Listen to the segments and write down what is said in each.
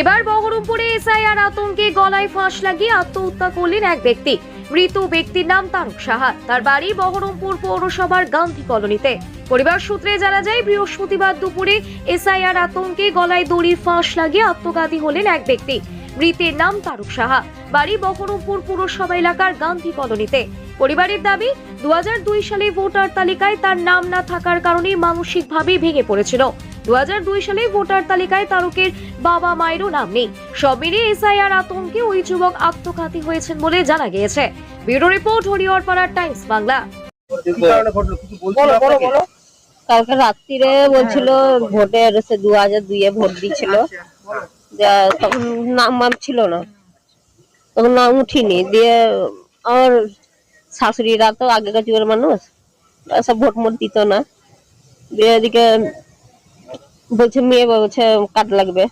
এবার বহরমপুরে এসআইআর আতঙ্কে গলায় ফাঁস লাগিয়ে আত্মহত্যা করলেন এক ব্যক্তি। মৃত ব্যক্তির নাম তারক সাহা। তার বাড়ি বহরমপুর পৌরসভার গান্ধী কলোনিতে। পরিবার সূত্রে জানা যায়, বৃহস্পতিবার দুপুরে এসআইআর আতঙ্কে গলায় দড়ির ফাঁস লাগিয়ে আত্মঘাতী হলেন এক ব্যক্তি। মৃতের নাম তারক সাহা। বাড়ি বহরমপুর পুরসভা এলাকার গান্ধী কলোনিতে। পরিবারের দাবি দু সালে ভোটার তালিকায় তার নাম না থাকার কারণে মানসিকভাবে ভেঙে পড়েছিল। দু সালে ভোটার তালিকায় তারকের বাবা মায়েরও নাম নেই। সব মিলিয়ে এসআইআর আতঙ্কে ওই যুবক আত্মঘাতী হয়েছেন বলে জানা গিয়েছে। ব্যুরো রিপোর্ট হরিহরপাড়ার টাইমস বাংলা? কালকে রাত্রিরে বলছিল ভোটের সে দু হাজার দুইয়ে ভোট দিছিল তখন নাম ছিল না। তখন নাম উঠিনি। দিয়ে আমার শাশুড়িরা তো আগেকার যুগের মানুষ সব ভোট মোট দিত না। দিয়ে এদিকে বলছে মেয়ে বলছে কাট লাগবে।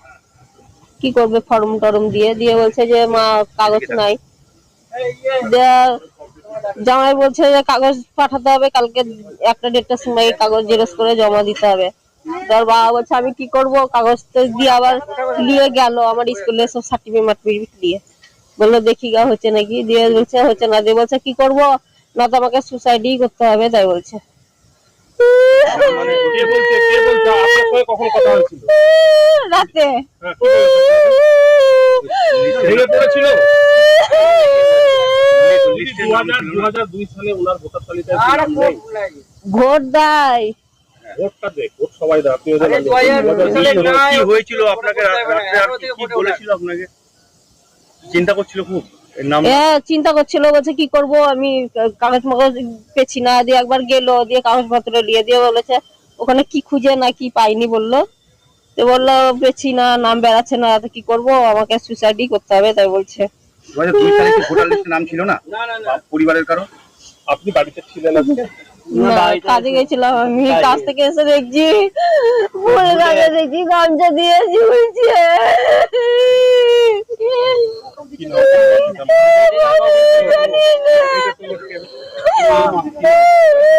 কি করবে ফর্ম টরম দিয়ে? দিয়ে বলছে যে মা কাগজ নাই। জামাই বলছে যে কাগজ পাঠাতে হবে কালকে একটা দেড়টার সময় কাগজ জেরক্স করে জমা দিতে হবে। তার বাবা বলছে আমি কি করব? কাগজ তো দিয়ে আবার নিয়ে গেল আমার স্কুলে সব সার্টিফিকেট মার্টিফিকেট দিয়ে। বলল দেখি গা হচ্ছে নাকি? দিয়ে বলছে হচ্ছে না। দিয়ে বলছে কি করব? না তো আমাকে সুসাইডই করতে হবে। তাই বলছে। মানে কে বলছে কে বলছে আপনার সঙ্গে কখন কথা হয়েছিল রাতে হ্যাঁ। ভোট দেয় ভোটটা দে ভোট সবাই দেয় আপনিও হয়েছিল আপনাকে রা- রাত্রে আর কি কি বলেছিল আপনাকে? চিন্তা করছিল খুব? এর চিন্তা করছিল বলছে কি করব? আমি কাগজ মাগজ পেছি না দিয়ে একবার গেল দিয়ে কাগজপত্র নিয়ে দিয়ে বলেছে ওখানে কি খুঁজে না কি পাইনি? বলল। তো বলল পেছি না নাম বেড়াচ্ছে না তো কি করব? আমাকে সুসাইডই করতে হবে তাই বলছে। দুই ভোটার লিস্টে নাম ছিল না? পরিবারের কারও? আপনি বাড়িতে ছিলেন আজকে? কাজে গেছিলাম আমি কাজ থেকে এসে দেখছি দেখছি গামছা দিয়ে ঝুলছে। ਕੀ ਨਾਮ ਹੈ